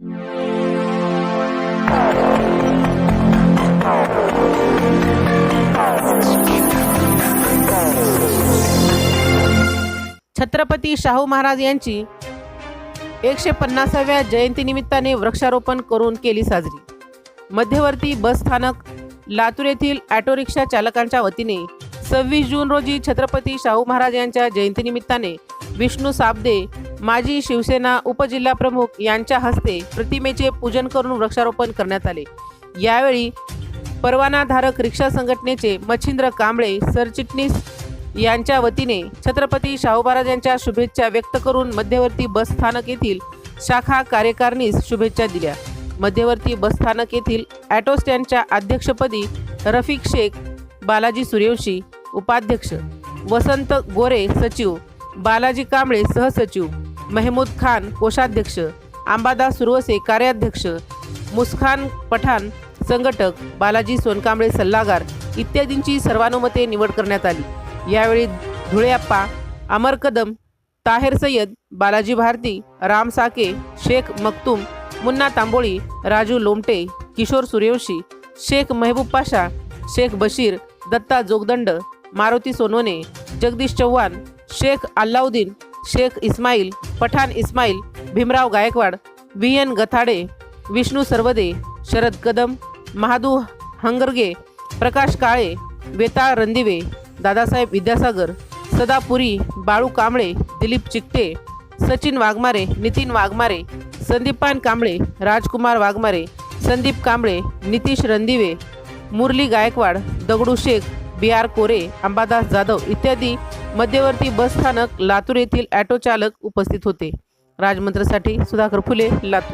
छत्रपती शाहू महाराज यांची एकशे पन्नासाव्या जयंतीनिमित्ताने वृक्षारोपण करून केली साजरी. मध्यवर्ती बस स्थानक लातूर येथील ऑटो रिक्षा चालकांच्या वतीने सव्वीस जून रोजी छत्रपती शाहू महाराज यांच्या जयंतीनिमित्ताने विष्णू साबदे माजी शिवसेना उपजिल्हाप्रमुख यांच्या हस्ते प्रतिमेचे पूजन करून वृक्षारोपण करण्यात आले. यावेळी परवानाधारक रिक्षा संघटनेचे मच्छिंद्र कांबळे सरचिटणीस यांच्या वतीने छत्रपती शाहू महाराज यांच्या शुभेच्छा व्यक्त करून मध्यवर्ती बस स्थानक येथील शाखा कार्यकारिणीस शुभेच्छा दिल्या. मध्यवर्ती बस स्थानक येथील ॲटो स्टँडच्या अध्यक्षपदी रफिक शेख बालाजी सूर्यवंशी उपाध्यक्ष वसंत गोरे सचिव बालाजी कांबळे सहसचिव मेहमूद खान कोषाध्यक्ष अंबादास सुरवसे कार्याध्यक्ष मुस्खान पठाण संघटक बालाजी सोनकांबळे सल्लागार इत्यादींची सर्वानुमते निवड करण्यात आली. यावेळी Dhuleappa Amar Kadam Taher Sayyad Balaji Bharati Ram Sake Shaikh Maktoum Munna Tamboli Raju Lomte Kishor Suryavanshi Shaikh Mehboob Pasha Shaikh Bashir Datta Jogdand Maruti Sonone Jagdish Chavan Shaikh Allauddin Shaikh Ismail Pathan Ismail Bhimrao Gaikwad V N Gathade Vishnu Sarvade Sharad Kadam Mahadu Hangarge Prakash Kale Vetal Randive Dadasaheb Vidyasagar Sadapuri Balu Kamble Dilip Chikte Sachin Waghmare Nitin Waghmare Sandipan Kamble Rajkumar Waghmare Sandeep Kamble Nitish Randive Murali Gaikwad Dagdu Shaikh B R Kore Ambadas Jadhav इत्यादी मध्यवर्ती बस स्थानक लातूर येथील auto चालक उपस्थित होते. राजमंत्रसाठी सुधाकर फुले लातूर.